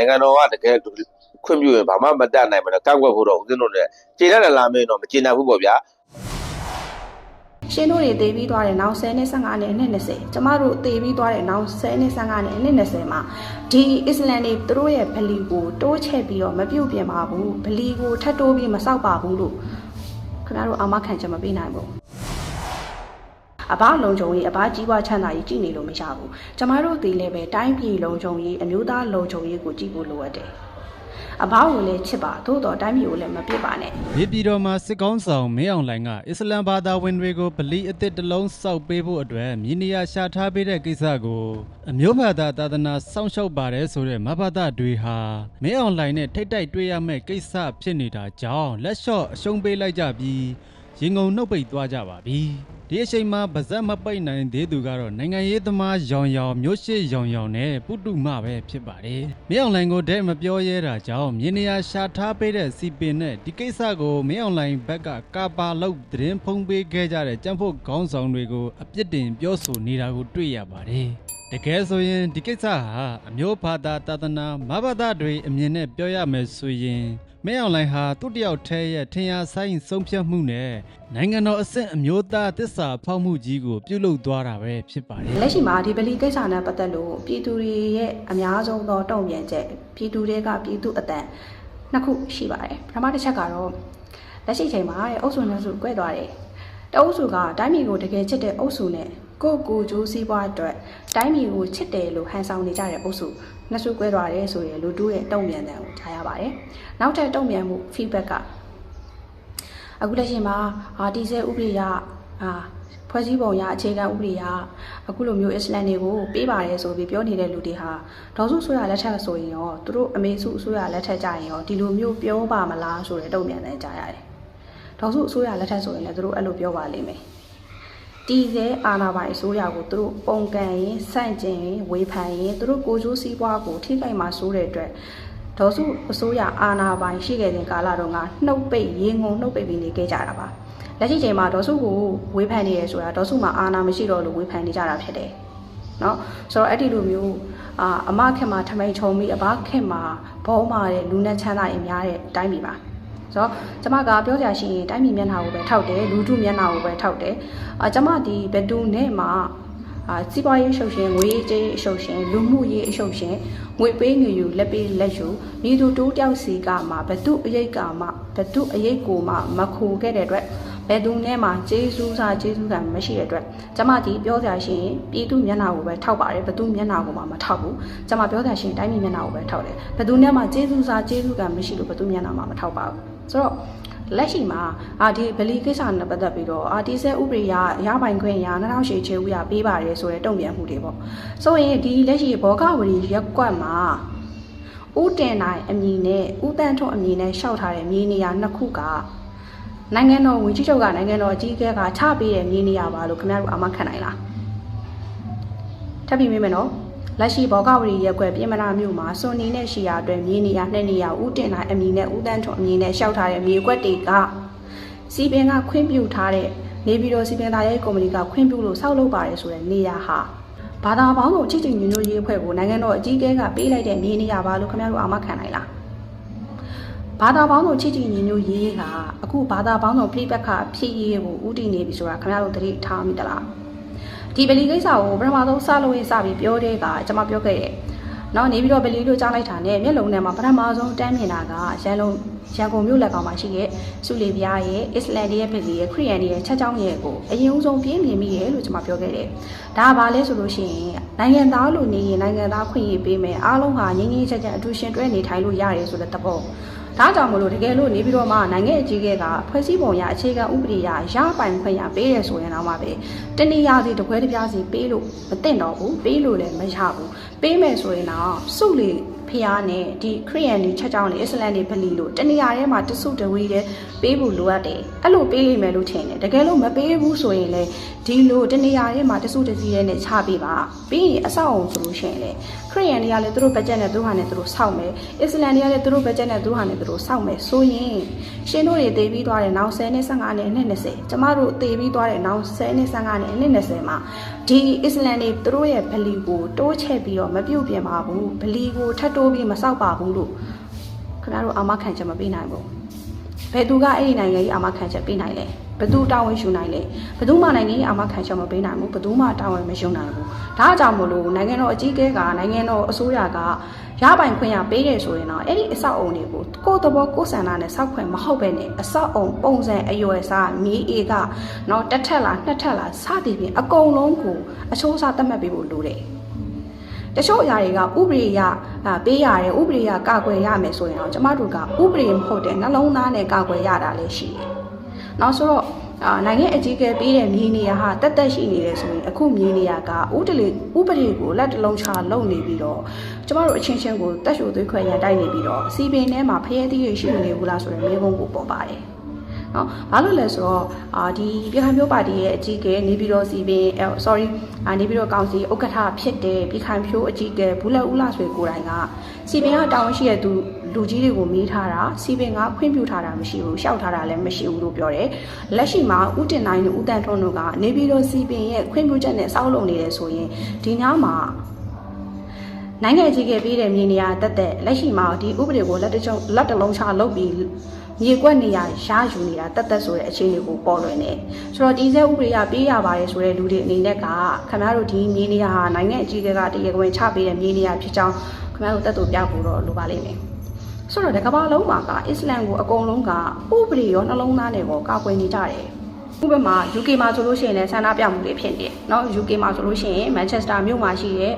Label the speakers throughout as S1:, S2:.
S1: နိုင်ငံတော်ကတကယ်ခွင့်ပြုရင်ဘာမှမတတ်နိုင်ဘူးလေကောက်ွက်ဖို့တော့ဦးဇင်းတို့လည်းခြေနဲ့လည်းလာမင်းတော့မခြေနိုင်ဘူးပေါ့ဗျာ
S2: ရှင်းတို့တွေတည်ပြီးသွားတဲ့နောက်10နှစ်15နှစ်နှစ်20ကျမတို့တည်ပြီးသွားတဲ့နောက်10နှစ်15နှစ်နှစ်20မှာဒီအစ္စလမ်တွေသူတို့ရဲ့ဗလီကိုတိုးချဲ့ပြီးတော့မပြုတ်ပြင်ပါဘူးဗလီကိုထပ်တိုးပြီးမဆောက်ပါဘူးလို့ခင်ဗျားတို့အာမခံချက်မပေးနိုင်ဘူး အဘလုံခြုံရေးအဘကြီးပွားချမ်းသာရေးကြည့်နေလို့မရဘူးကျမတို့ဒီလည်းပဲတိုင်းပြည်လုံခြုံရေးအမျိုးသားလုံခြုံရေးကိုကြည့်ဖို့လိုအပ်တယ်အဘကိုလည်းချစ်ပါသို့တော်တိုင်းပြည်ကိုလည်းမပြစ်ပါနဲ့
S3: မြေပြည်တော်မှာစစ်ကောင်းဆောင်မင်းအောင်လှိုင်ကအစ္စလမ်ဘာသာဝင်တွေကိုဗလီအသစ်တစ်လုံးစောက်ပေးဖို့အတွက်မြေနေရာရှာထားပေးတဲ့ကိစ္စကိုအမျိုးဘာသာသာသနာစောင့်ရှောက်ပါတယ်ဆိုတဲ့မဘာသာတွေဟာမင်းအောင်လှိုင်နဲ့ထိတ်တိုက်တွေ့ရမယ့်ကိစ္စဖြစ်နေတာကြောင့်လက်လျှော့အရှုံးပေးလိုက်ကြပြီး ရင်ငုံနှုတ်ပိတ်သွားကြပါပြီဒီအချိန်မှာဗဇက်မပိတ်နိုင်သေးသူကတော့နိုင်ငံရေးသမားရောင်ရောင်မျိုးရှိရောင်ရောင်နဲ့ပုတုမပဲဖြစ်ပါတယ်မင်းအောင်လှိုင်ကိုတဲ့မပြောရဲတာကြောင့်မြေနေရာရှာထားပေးတဲ့စီပင်နဲ့ဒီကိစ္စကိုမင်းအောင်လှိုင်ဘက်ကကာပါလောက်သတင်းဖုံးပေးခဲ့ကြတဲ့ကြံ့ဖို့ခေါင်းဆောင်တွေကိုအပြစ်တင်ပြောဆိုနေတာကိုတွေ့ရပါတယ်တကယ်ဆိုရင်ဒီကိစ္စဟာအမျိုးဘာသာသာသနာမဘာသာတွေအမြင်နဲ့ပြောရမယ်ဆိုရင် မင်းအောင်လှိုင်ဟာသူ့တယောက်တည်းရဲ့ထင်ရှားဆိုင်ဆုံးဖြတ်မှုနဲ့နိုင်ငံတော်အဆင့်အမျိုးသားတစ္ဆာဖောက်မှုကြီးကိုပြုလုပ်သွားတာပဲဖြစ်ပါတယ်
S2: လက်ရှိမှာဒီဗလီကိစ္စနဲ့ပတ်သက်လို့ပြည်သူတွေရဲ့အများဆုံးသောတုံ့ပြန်ချက်ပြည်သူတွေကပြည်သူအတန်နှစ်ခုရှိပါတယ်ပထမတစ်ချက်ကတော့လက်ရှိချိန်မှာတဲ့အုပ်စုနှစ်စု꿰သွားတယ်တအုပ်စုကတိုင်းပြည်ကိုတကယ်ချစ်တဲ့အုပ်စုနဲ့ကိုယ့်ကိုယ်ကျိုးစည်းပွားအတွက်တိုင်းပြည်ကိုချစ်တယ်လို့ဟန်ဆောင်နေကြတဲ့အုပ်စု နှစ်စု꿰သွားတယ်ဆိုရင်လူတူးရဲ့တုံ့ပြန်တဲ့ကိုကြားရပါတယ်နောက်ထပ်တုံ့ပြန်မှု feedback ကအခုလက်ရှိမှာအာတီဆဲဥပဒေရအာဖွဲ့စည်းပုံရအခြေခံဥပဒေရအခုလိုမျိုးအစ္စလမ်တွေကိုပေးပါတယ်ဆိုပြီးပြောနေတဲ့လူတွေဟာဒေါ်စုဆိုရလက်ထက်ဆိုရင်ရောသူတို့အမေစုဆိုရလက်ထက်ကြရင်ရောဒီလိုမျိုးပြောပါမလားဆိုတဲ့တုံ့ပြန်တဲ့ကြားရတယ်ဒေါ်စုဆိုရလက်ထက်ဆိုရင်လည်းသူတို့အဲ့လိုပြောပါလိမ့်မယ် တီဆဲအာနာပိုင်အစိုးရကိုသူတို့ပုံကန်ရင်စန့်ကျင်ရင်ဝေဖန်ရင်သူတို့ကိုကျိုးစည်းပွားကိုထိခိုက်မှာစိုးတဲ့အတွက် ဒေါ်စုအစိုးရအာဏာပိုင်ရှိခဲ့တဲ့ကာလတုန်းကနှုတ်ပိတ်ရေငုံနှုတ်ပိတ်ပြီးနေခဲ့ကြတာပါလက်ရှိချိန်မှာဒေါ်စုကိုဝေဖန်နေရဆိုတာဒေါ်စုမှာအာဏာမရှိတော့လို့ဝေဖန်နေကြတာဖြစ်တယ်เนาะဆိုတော့အဲ့ဒီလိုမျိုးအာအမခင်မှာထမိန်ချုံပြီးအဘခင်မှာဘောမာတဲ့လူနဲ့ချမ်းသာရင်များတဲ့တိုင်းပြည်ပါ ဆိုတော့ကျမကပြောကြရှိရင်တိုင်းပြည်မျက်နှာကိုပဲထောက်တယ်လူထုမျက်နှာကိုပဲထောက်တယ်အာကျမဒီဘယ်သူနဲ့မှအာစီးပွားရေးအရှုပ်ရှင်ငွေရေးကြေးအရှုပ်ရှင်လူမှုရေးအရှုပ်ရှင်ငွေပေးငွေယူလက်ပေးလက်ယူမိသူတိုးတယောက်စီကမှဘသူအရေးကမှဘသူအရေးကိုမှမခိုခဲ့တဲ့အတွက်ဘယ်သူနဲ့မှကျေးဇူးစားကျေးဇူးကံမရှိတဲ့အတွက်ကျမဒီပြောကြရှိရင်ပြည်သူမျက်နှာကိုပဲထောက်ပါတယ်ဘသူမျက်နှာကိုမှမထောက်ဘူးကျမပြောကြရှိရင်တိုင်းပြည်မျက်နှာကိုပဲထောက်တယ်ဘသူနဲ့မှကျေးဇူးစားကျေးဇူးကံမရှိလို့ဘသူမျက်နှာမှမထောက်ပါဘူး ဆိုတော့လက်ရှိမှာအာဒီဗလီကိစ္စနဲ့ပတ်သက်ပြီးတော့အာဒီဆဲဥပဒေရရပိုင်ခွင့်ရနောက်ရှေချေဦးရပေးပါတယ်ဆိုတဲ့တုံ့ပြန်မှုတွေပေါ့ဆိုရင်ဒီလက်ရှိဘောဂဝရီရက်ကွက်မှာဥတင်နိုင်အမည်နဲ့ဥတန်းထွန်းအမည်နဲ့ရှောက်ထားတဲ့မြေနေရာနှစ်ခုကနိုင်ငံတော်ဝင်ကြီးချုပ်ကနိုင်ငံတော်အကြီးအကဲကချပေးတဲ့မြေနေရာပါလို့ခင်ဗျားတို့အာမခံနိုင်လားထပ်ပြီးမေးမယ်နော် လက်ရှိဘောဂဝရီရက်ကွက်ပြင်မနာမြို့မှာစွန်နီနဲ့ရှီယာအတွက်မြေနေရာနှစ်နေရာဥတင်နိုင်အမည်နဲ့ဥတန်းထွန်းအမည်နဲ့ရှောက်ထားတဲ့မြေကွက်တွေကစီပင်ကခွင့်ပြုထားတဲ့နေပြည်တော်စီပင်သားရဲ့ကုမ္ပဏီကခွင့်ပြုလို့ဆောက်လုပ်ပါတယ်ဆိုတဲ့နေရာဟာဘာသာပေါင်းစုံချစ်ချစ်ညွညွရေးအဖွဲ့ကိုနိုင်ငံတော်အကြီးအကဲကပေးလိုက်တဲ့မြေနေရာပါလို့ခင်ဗျားတို့အာမခံနိုင်လားဘာသာပေါင်းစုံချစ်ချစ်ညွညွရေးကအခုဘာသာပေါင်းစုံပြိပက္ခဖြစ်ရေးကိုဥတည်နေပြီဆိုတာခင်ဗျားတို့သတိထားမိသလား ဒီဗလီကိစ္စကိုပထမဆုံးစလို့ရင်စပြီးပြောတဲ့ကကျွန်မပြောခဲ့တယ်။နောက်နေပြီးတော့ဗလီလို့ကြားလိုက်တာနဲ့မျက်လုံးထဲမှာပထမဆုံးတန်းမြင်တာကရန်လုံးရန်ကုန်မြို့လက်ကောင်မှာရှိတဲ့စုလီပြားရဲ့အစ္စလမ်ရဲ့ဗလီရဲ့ခရီးယန်ရဲ့ချက်ချောင်းရဲ့ကိုအရင်ဦးဆုံးပြင်းမြင်မိရဲ့လို့ကျွန်မပြောခဲ့တယ်။ဒါကဘာလဲဆိုလို့ရှိရင်နိုင်ငံသားလို့နေရင်နိုင်ငံသားခွင့်ရပေးမယ်အားလုံးဟာငြင်းငြင်းချက်ချက်အတူရှင်တွဲနေထိုင်လို့ရတယ်ဆိုတဲ့သဘော။ ဒါကြောင့်မလို့တကယ်လို့နေပြီးတော့မှနိုင်ငံအကြီးအကဲကဖွဲ့စည်းပုံရအခြေခံဥပဒေရရပိုင်ခွင့်ရပေးရဆိုရင်တော့မှပဲတနည်းအားဖြင့်တပွဲတစ်ပြားစီပေးလို့မသင့်တော့ဘူးပေးလို့လည်းမရဘူးပေးမယ်ဆိုရင်တော့စုလေ ဖျားနဲ့ဒီခရီးယန်တွေချက်ချောင်းတွေအစ္စလမ်တွေဗလီလို့တနေရာထဲမှာတစုတဝေးတဲ့ပေးဖို့လိုအပ်တယ်အဲ့လိုပေးလိမ့်မယ်လို့ထင်တယ်တကယ်လို့မပေးဘူးဆိုရင်လည်းဒီလိုတနေရာထဲမှာတစုတစည်းနဲ့ချပေးပါပြီးရင်အဆောက်အုံဆိုလို့ရှိရင်လည်းခရီးယန်တွေကလည်းသူတို့ဘတ်ဂျက်နဲ့သူတို့ဟာနဲ့သူတို့စောင့်မယ်အစ္စလမ်တွေကလည်းသူတို့ဘတ်ဂျက်နဲ့သူတို့ဟာနဲ့သူတို့စောင့်မယ်ဆိုရင်ရှင်တို့တွေတည်ပြီးသွားတဲ့နောက်10နဲ့15နဲ့နှစ်20ကျမတို့တည်ပြီးသွားတဲ့နောက်10နဲ့15နဲ့နှစ်20မှာ ဒဒီအစ္စလမ်တွေသူတို့ရဲ့ဗလီကိုတိုးချဲ့ပြီးတော့မပြုတ်ပြင်ပါဘူးဗလီကိုထပ်တိုးပြီးမဆောက်ပါဘူးလို့ခင်ဗျားတို့အာမခံချက်မပေးနိုင်ဘူး ဘယ်သူကအဲ့ဒီနိုင်ငံကြီးအာမခံချက်ပေးနိုင်လဲဘယ်သူတာဝန်ယူနိုင်လဲဘယ်သူမှနိုင်ငံကြီးအာမခံချက်မပေးနိုင်ဘူးဘယ်သူမှတာဝန်မယူနိုင်ဘူးဒါကြောင့်မလို့နိုင်ငံတော်အကြီးအကဲကနိုင်ငံတော်အစိုးရကရပိုင်ခွင့်ရပေးတယ်ဆိုရင်တော့အဲ့ဒီအဆောက်အုံတွေကိုကိုယ့်သဘောကိုယ်ဆန္ဒနဲ့စောက်ခွင့်မဟုတ်ပဲနဲ့အဆောက်အုံပုံစံအရွယ်စားမြေအေကနော်တစ်ထက်လားနှစ်ထက်လားစသည်ဖြင့်အကုန်လုံးကိုအချိုးအစားသတ်မှတ်ပေးဖို့လိုတယ် တချို့အရာတွေကဥပဒေရအာပေးရတယ်ဥပဒေရကာကွယ်ရမယ်ဆိုရင်တော့ကျမတို့ကဥပဒေမဟုတ်တဲ့နှလုံးသားနဲ့ကာကွယ်ရတာလည်းရှိတယ်။နောက်ဆိုတော့အာနိုင်ငံအကြီးအကဲပေးတဲ့မြေနေရာဟာတက်တက်ရှိနေတယ်ဆိုရင်အခုမြေနေရာကဥတလေဥပဒေကိုလက်တလုံးချလုံနေပြီးတော့ကျမတို့အချင်းချင်းကိုတက်ရှိုသွေးခွဲရန်တိုက်နေပြီးတော့စီပင်ထဲမှာဖရဲသီးတွေရှိနေဘူးလားဆိုတဲ့မေးခွန်းကိုပေါ်ပါတယ်။ နော်ဘာလို့လဲဆိုတော့အာဒီပြည်ခိုင်မျိုးပါတီရဲ့အကြီးအကဲနေပြည်တော်စီပင်အဲ sorry အာနေပြည်တော်ကောင်စီဥက္ကဋ္ဌဖြစ်တဲ့ပြည်ခိုင်ဖြိုးအကြီးအကဲဘူးလက်ဦးလာဆွေကိုယ်တိုင်ကစီပင်ကတာဝန်ရှိတဲ့သူလူကြီးတွေကိုမေးထားတာစီပင်ကခွင့်ပြုထားတာမရှိဘူးရှောက်ထားတာလည်းမရှိဘူးလို့ပြောတယ်လက်ရှိမှာဦးတင်နိုင်နဲ့ဦးတန်ထွန်းတို့ကနေပြည်တော်စီပင်ရဲ့ခွင့်ပြုချက်နဲ့စောက်လုပ်နေတယ်ဆိုရင်ဒီညမှာနိုင်ငံကြီးကပေးတဲ့မြေနေရာတက်တက်လက်ရှိမှာဒီဥပဒေကိုလက်တကြုံလက်တလုံးချလုပ်ပြီး မြေကွက်နေရာရယူနေတာတက်တက်ဆိုတဲ့အခြေအနေကိုပေါ်လွင်နေဆိုတော့ဒီဇက်ဥပဒေကပေးရပါတယ်ဆိုတဲ့လူတွေအနေနဲ့ကခင်ဗျားတို့ဒီမြေနေရာဟာနိုင်ငံအကြီးအကဲကတရကွင်ချပေးတဲ့မြေနေရာဖြစ်ကြောင်းခင်ဗျားတို့တက်တူပြဖို့တော့လိုပါလိမ့်မယ်ဆိုတော့ဒီကမ္ဘာလုံးမှာကအစ္စလမ်ကိုအကုန်လုံးကဥပဒေရောနှလုံးသားနဲ့ကိုကာကွယ်နေကြတယ်ဥပမာ UK မှာဆိုလို့ရှိရင်လည်းဆန္ဒပြမှုတွေဖြစ်နေတယ်เนาะ UK မှာဆိုလို့ရှိရင် Manchester မြို့မှာရှိတဲ့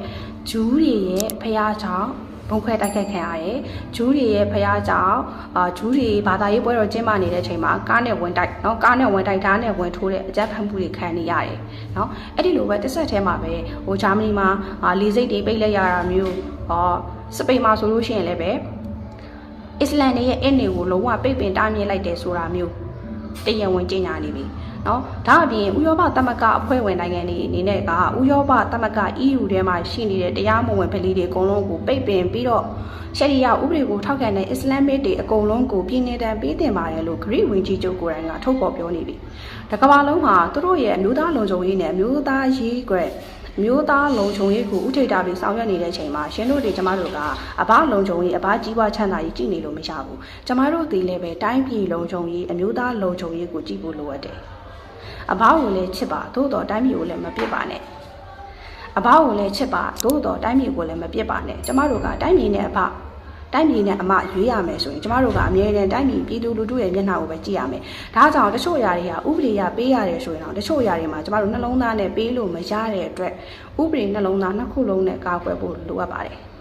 S2: ဂျူးတွေရဲ့ဖျားကြောင့် ဘုံခွဲတိုက်ခိုက်ခံရတယ်။ဂျူးတွေရဲ့ဖျားကြောင့်အာဂျူးတွေဘာသာရေးပွဲတော်ကျင်းပနေတဲ့အချိန်မှာကားနဲ့ဝင်တိုက်နော်ကားနဲ့ဝင်တိုက်ဓာတ်နဲ့ဝင်ထိုးတဲ့အကြမ်းဖက်မှုတွေခံနေရတယ်။နော်အဲ့ဒီလိုပဲတစ်ဆက်တည်းမှာပဲဟိုဂျာမနီမှာလေစိတ်တွေပိတ်လိုက်ရတာမျိုးဟောစပိန်မှာဆိုလို့ရှိရင်လည်းပဲအစ္စလမ်တွေရဲ့အင်းတွေကိုလုံးဝပိတ်ပင်တားမြစ်လိုက်တယ်ဆိုတာမျိုးတရားဝင်ကြေညာနေပြီ။ နော်ဒါအပြင်ဥရောပသမဂ္ဂအဖွဲ့ဝင်နိုင်ငံတွေအနေနဲ့ကဥရောပသမဂ္ဂ EU ထဲမှာရှိနေတဲ့တရားမဝင်ဗလီတွေအကုန်လုံးကိုပိတ်ပင်ပြီးတော့ရှရီယာဥပဒေကိုထောက်ခံတဲ့အစ္စလမ်မစ်တွေအကုန်လုံးကိုပြည်နေတာပေးတင်ပါတယ်လို့ဂရိဝင်ကြီးချုပ်ကိုယ်တိုင်ကထုတ်ဖော်ပြောနေပြီတကမ္ဘာလုံးမှာသူတို့ရဲ့အမျိုးသားလုံခြုံရေးနဲ့အမျိုးသားရေးကွယ်မျိုးသားလုံခြုံရေးကိုဥထိပ်တာပြီးဆောင်ရွက်နေတဲ့အချိန်မှာရှင်တို့တွေကျမတို့ကအဘလုံခြုံရေးအဘကြီးပွားချမ်းသာရေးကြည့်နေလို့မရဘူးကျမတို့ဒီလည်းပဲတိုင်းပြည်လုံခြုံရေးအမျိုးသားလုံခြုံရေးကိုကြည့်ဖို့လိုအပ်တယ် အဘကိုလည်းချစ်ပါသို့တော်တိုင်းပြည်ကိုလည်းမပြစ်ပါနဲ့အဘကိုလည်းချစ်ပါသို့တော်တိုင်းပြည်ကိုလည်းမပြစ်ပါနဲ့ကျမတို့ကတိုင်းပြည်နဲ့အဘတိုင်းပြည်နဲ့အမရွေးရမယ်ဆိုရင်ကျမတို့ကအမြဲတမ်းတိုင်းပြည်ပြည်သူလူထုရဲ့မျက်နှာကိုပဲကြည့်ရမယ်။ဒါကြောင့်တချို့ຢာတွေကဥပဒေရပေးရတယ်ဆိုရင်တော့တချို့ຢာတွေမှာကျမတို့နှလုံးသားနဲ့ပေးလို့မရတဲ့အတွက်ဥပဒေနှလုံးသားနှစ်ခုလုံးနဲ့ကာကွယ်ဖို့လိုအပ်ပါတယ်။